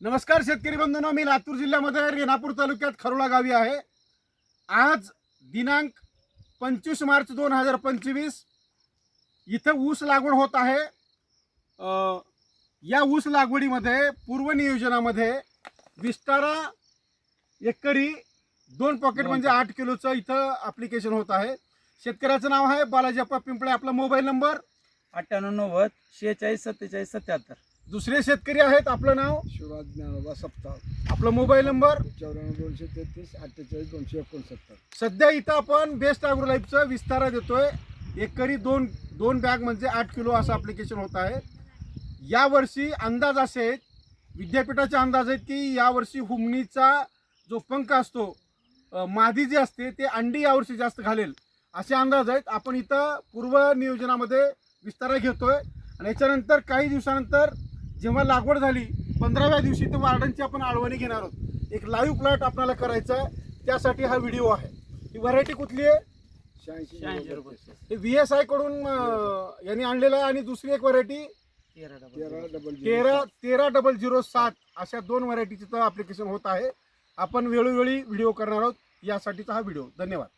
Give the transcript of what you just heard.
नमस्कार शेतकरी बंधूंनो मी लातूर जिल्ह्यामध्ये रेणापूर तालुक्यात खरोळा गावी आहे. आज दिनांक पंचवीस मार्च दोन हजार पंचवीस. इथं ऊस लागवड होत आहे. या ऊस लागवडीमध्ये पूर्व नियोजनामध्ये विस्तारा एकरी दोन पॉकेट म्हणजे आठ किलोचं इथं अप्लिकेशन होत आहे. शेतकऱ्याचं नाव आहे बालाजी अप्पा पिंपळे. आपला मोबाईल नंबर अठ्ठ्याण्णव नव्वद शेहेचाळीस सत्तेचाळीस सत्याहत्तर. दुसरे शेतकरी आहेत आपलं नाव? शिवराज ज्ञानोबा सप्ताह आपला मोबाईल नंबर? चौऱ्याण्णव दोनशे तेहतीस अठ्ठेचाळीस दोनशे एकोणसत्तर. सध्या इथं आपण बेस्ट लाईफचं विस्तारा देतोय. एकरी दोन दोन बॅग म्हणजे आठ किलो असं अप्लिकेशन होत आहे. यावर्षी अंदाज असे आहेत विद्यापीठाचे अंदाज आहेत की यावर्षी हुमणीचा जो पंख असतो मादी जी असते ते अंडी यावर्षी जास्त घालेल असे अंदाज आहेत. आपण इथं पूर्व नियोजनामध्ये विस्तारा घेतोय. आणि याच्यानंतर काही दिवसानंतर जेव्हा लागवड झाली पंधराव्या दिवशी तर वार्डनची आपण आळवणी घेणार आहोत. एक लाईव्ह प्लॉट आपल्याला करायचा आहे. त्यासाठी हा व्हिडिओ आहे. ही व्हरायटी कुठली आहे. हे व्ही एस आयकडून अं, यांनी आणलेलं आहे. आणि दुसरी एक व्हरायटी तेरा डबल तेरा झिरो. डबल झिरो तेरा डबल झिरो सात अशा दोन व्हरायटीचं अप्लिकेशन होत आहे. आपण वेळोवेळी व्हिडिओ करणार आहोत. यासाठीचा हा व्हिडिओ धन्यवाद.